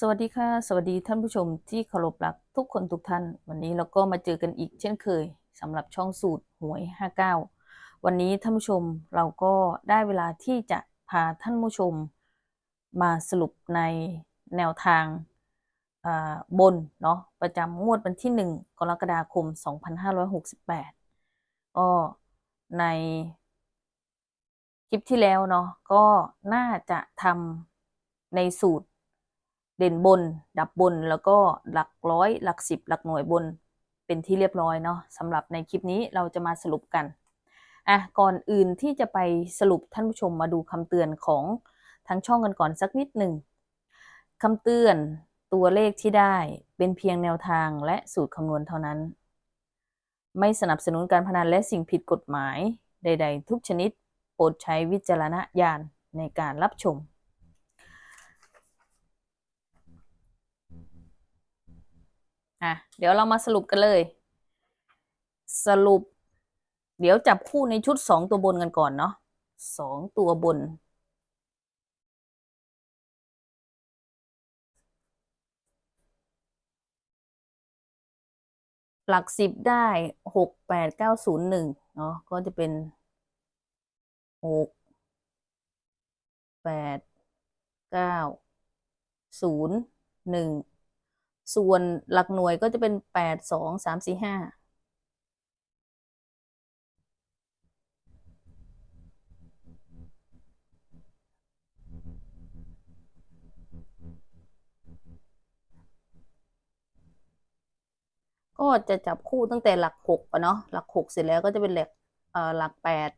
สวัสดีค่ะสวัสดีท่านผู้ชมที่เคารพรักทุกคนทุกท่าน วันนี้เราก็มาเจอกันอีกเช่นเคยสำหรับช่องสูตรหวย 59 วันนี้ท่านผู้ชมเราก็ได้เวลาที่จะพาท่านผู้ชม มาสรุปในแนวทางบนเนาะประจำงวดวันที่ 1 กรกฎาคม 2568 ก็ในคลิปที่แล้วเนาะก็น่าจะทำในสูตร เด่นบน ดับบนแล้วก็หลักร้อย หลักสิบ หลักหน่วยบนเป็นที่เรียบร้อยเนาะสำหรับในคลิปนี้เราจะมาสรุปกันอะก่อนอื่นที่จะไปสรุปท่านผู้ชมมาดูคำเตือนของทางช่องกันก่อนสักนิดหนึ่งคำเตือนตัวเลขที่ได้เป็นเพียงแนวทางและสูตรคำนวณเท่านั้น ไม่สนับสนุนการพนันและสิ่งผิดกฎหมายใด ๆ ทุกชนิด โปรดใช้วิจารณญาณในการรับชม อะเดี๋ยวเรามาสรุปกันเลย สรุป เดี๋ยวจับคู่ในชุดสองตัวบนกันก่อนเนาะสองตัวบน หลักสิบได้หกแปดเก้าศูนย์หนึ่งเนาะก็จะเป็นหกแปดเก้าศูนย์หนึ่ง ส่วนหลักหน่วยก็จะเป็นแปดสองสามสี่ห้าก็จะจับคู่ตั้งแต่หลักหกอะเนาะหลักหกเสร็จแล้วก็จะเป็นหลักหลักแปด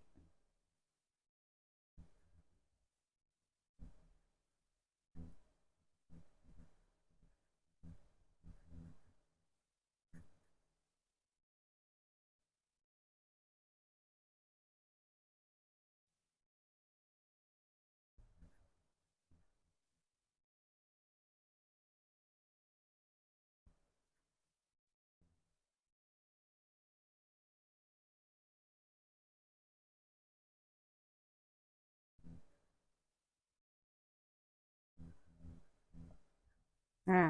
อ่า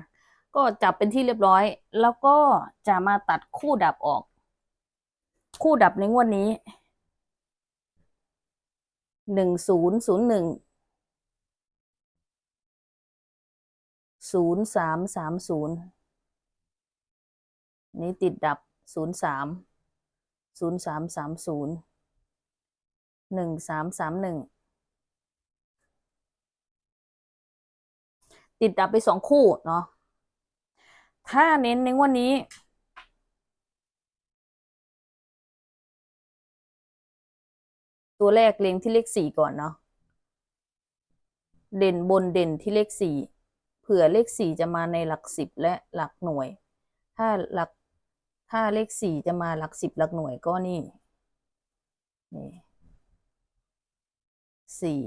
ก็จับเป็นที่เรียบร้อย แล้วก็จะมาตัดคู่ดับออก คู่ดับในงวดนี้หนึ่งศูนย์ศูนย์หนึ่งศูนย์สามสามศูนย์นี้ติดดับศูนย์สามศูนย์สามสามศูนย์หนึ่งสามสามหนึ่ง ติดดับไปสองคู่เนาะถ้าเน้นในวันนี้ ตัวแรกเล็งที่เลขสี่ก่อนเนาะเด่นบนเด่นที่เลขสี่เผื่อเลขสี่จะมาในหลักสิบและหลักหน่วย ถ้าหลักถ้าเลขสี่จะมาหลักสิบหลักหน่วยก็นี่นี่สี่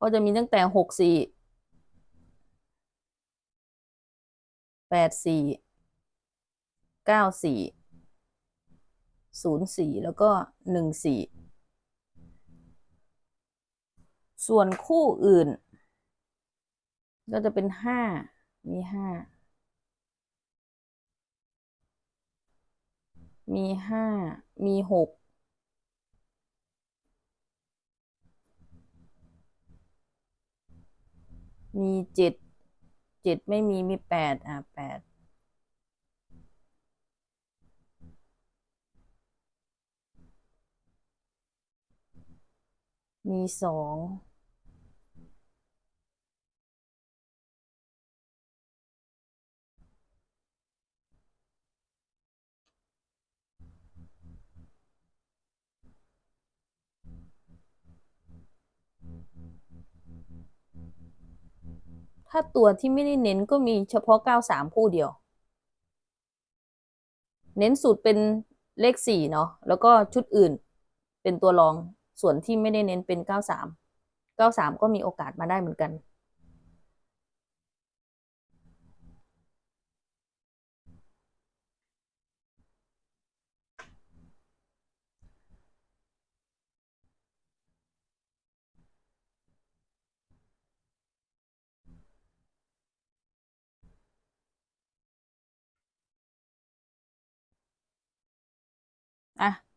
ก็จะมีตั้งแต่หกสี่แปดสี่เก้าสี่ศูนย์สี่แล้วก็หนึ่งสี่ส่วนคู่อื่น ก็จะเป็นห้ามีห้ามีห้ามีหก มีเจ็ดเจ็ดไม่มีมีแปดอะแปดมีสอง ถ้าตัวที่ไม่ได้เน้นก็มีเฉพาะเก้าสามคู่เดียว เน้นสูตรเป็นเลขสี่เนาะแล้วก็ชุดอื่นเป็นตัวรองส่วนที่ไม่ได้เน้นเป็นเก้าสามเก้าสามก็มีโอกาสมาได้เหมือนกัน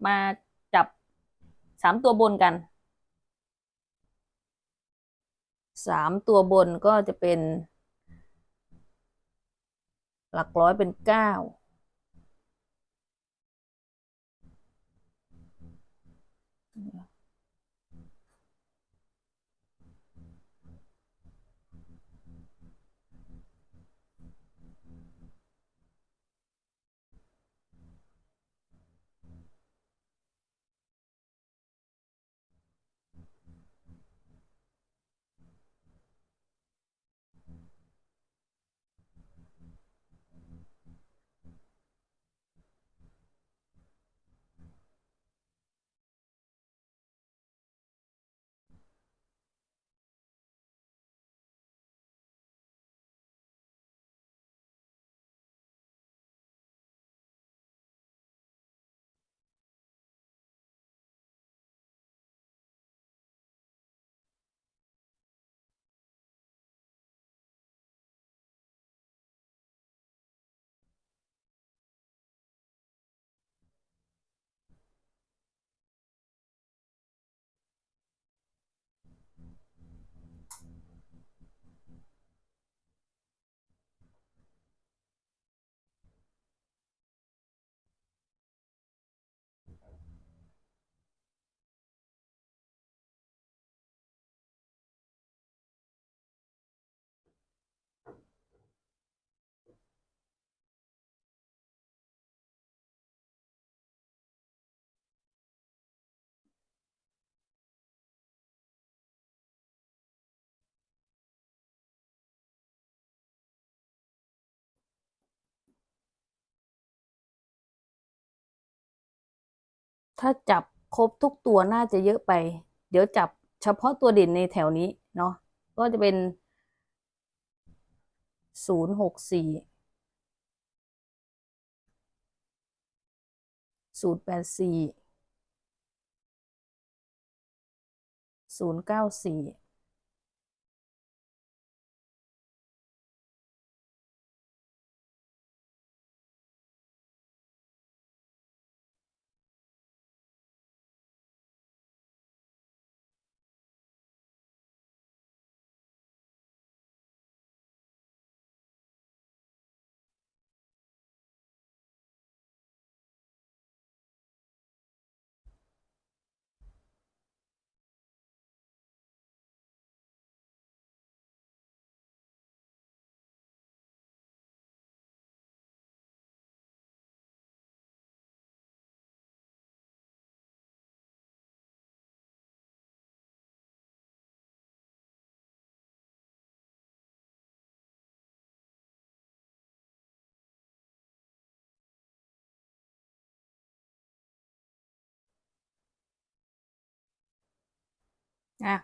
มาจับสามตัวบนกันสามตัวบนก็จะเป็น หลักร้อยเป็นเก้า ถ้าจับครบทุกตัวน่าจะเยอะไป เดี๋ยวจับเฉพาะตัวเด่นในแถวนี้เนาะก็จะเป็นศูนย์หกสี่ศูนย์แปดสี่ศูนย์เก้าสี่ อะ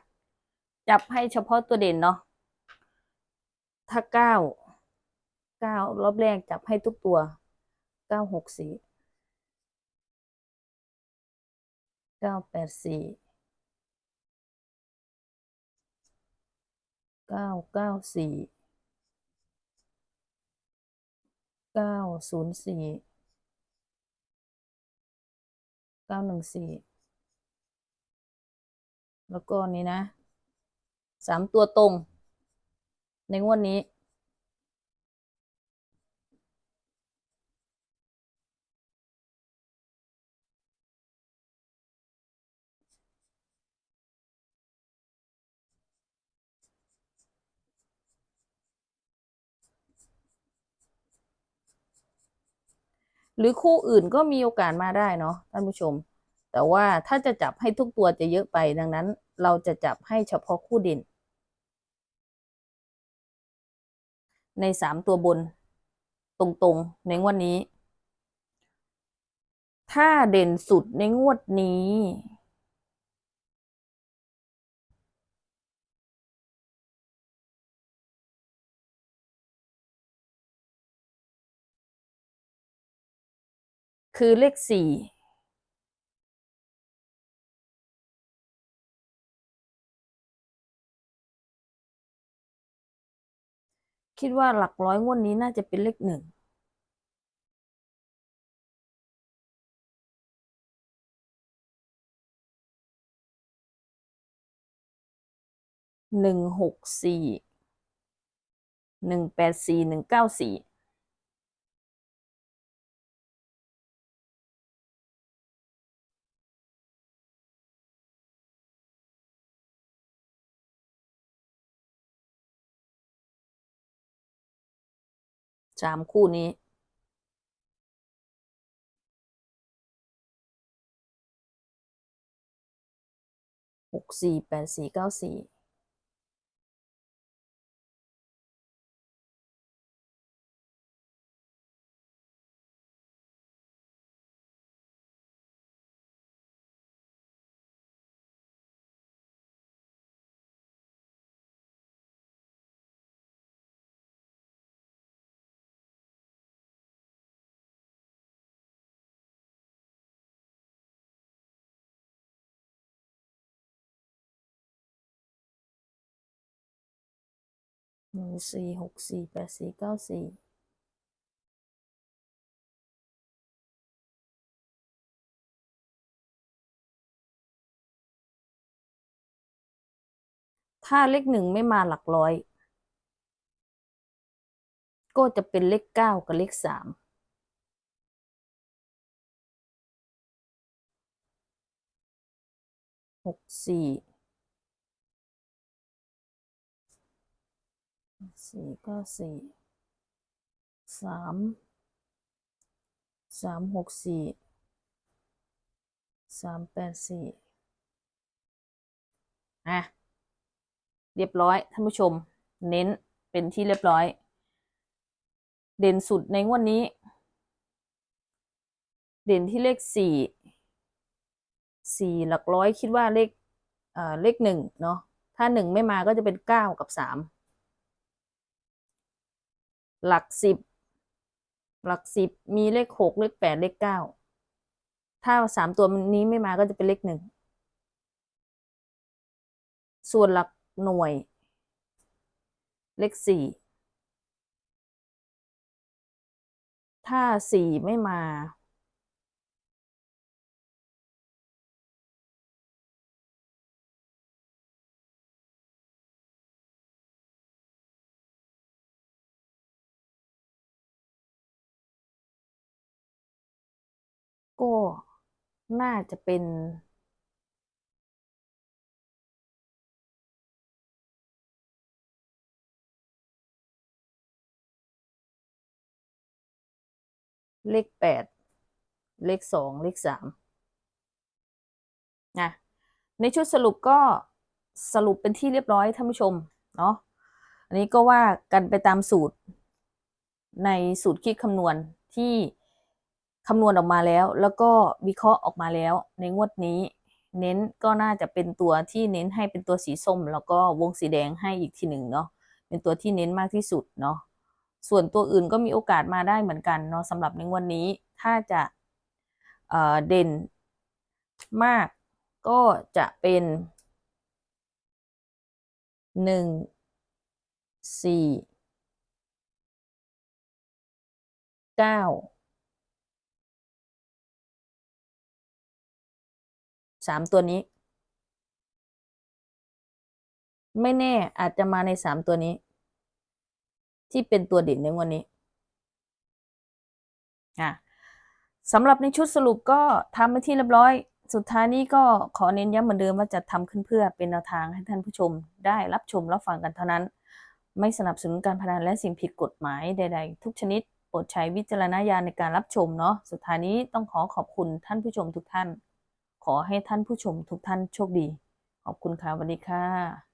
จับให้เฉพาะตัวเด่นเนาะถ้าเก้าเก้ารอบแรกจับให้ทุกตัวเก้าหกสี่เก้าแปดสี่เก้าเก้าสี่เก้าศูนย์สี่เก้าหนึ่งสี่ แล้วก็นี้นะสามตัวตรง ในงวดนี้หรือคู่อื่นก็มีโอกาสมาได้เนาะท่านผู้ชม แต่ว่าถ้าจะจับให้ทุกตัวจะเยอะไปดังนั้น เราจะจับให้เฉพาะคู่เด่น ในสามตัวบน ตรงๆ ในงวดนี้ ถ้าเด่นสุดในงวดนี้ คือเลขสี่ คิดว่าหลักร้อยงวดนี้น่าจะเป็นเลขหนึ่งหนึ่งหกสี่หนึ่งแปดสี่หนึ่งเก้าสี่ สามคู่นี้หกสี่แปดสี่เก้าสี่ หนึ่งสี่หกสี่แปดสี่เก้าสี่ถ้าเลขหนึ่งไม่มาหลักร้อย ก็จะเป็นเลขเก้ากับเลขสามหกสี่ สี่เก้าสี่สามสามหกสี่สามแปดสี่อะเรียบร้อยท่านผู้ชม เน้นเป็นที่เรียบร้อย เด่นสุดในงวดนี้ เด่นที่เลขสี่สี่หลักร้อยคิดว่าเลขเอ่อเลขหนึ่งเนาะถ้าหนึ่งไม่มาก็จะเป็นเก้ากับสาม หลักสิบ หลักสิบมีเลขหกเลขแปดเลขเก้า ถ้าสามตัวนี้ไม่มาก็จะเป็นเลขหนึ่ง ส่วนหลักหน่วย เลขสี่ ถ้าสี่ไม่มา ก็น่าจะเป็นเลขแปด เลขสอง เลขสามนะ ในชุดสรุปก็สรุปเป็นที่เรียบร้อยท่านผู้ชม เนาะ อันนี้ก็ว่ากันไปตามสูตรในสูตรคิดคำนวณที่ คำนวณออกมาแล้ว แล้วก็วิเคราะห์ออกมาแล้ว ในงวดนี้ เน้นก็น่าจะเป็นตัวที่เน้นให้เป็นตัวสีส้ม แล้วก็วงสีแดงให้อีกทีหนึ่งเนาะเป็นตัวที่เน้นมากที่สุดเนาะส่วนตัวอื่นก็มีโอกาสมาได้เหมือนกันเนาะสำหรับในงวันนี้ถ้าจะเเด่นมากก็จะเป็นหนึ่งสี่เก้า สามตัวนี้ ไม่แน่อาจจะมาในสามตัวนี้ ที่เป็นตัวเด่นในวันนี้อะสำหรับในชุดสรุปก็ทำไปที่เรียบร้อย สุดท้ายนี้ก็ขอเน้นย้ำเหมือนเดิมว่าจะทำขึ้นเพื่อเป็นแนวทางให้ท่านผู้ชมได้รับชมรับฟังกันเท่านั้น ไม่สนับสนุนการพนันและสิ่งผิดกฎหมายใด ๆ ทุกชนิดโปรดใช้วิจารณญาณในการรับชมเนาะ สุดท้ายนี้ต้องขอขอบคุณท่านผู้ชมทุกท่าน ขอให้ท่านผู้ชมทุกท่านโชคดี ขอบคุณค่ะสวัสดีค่ะ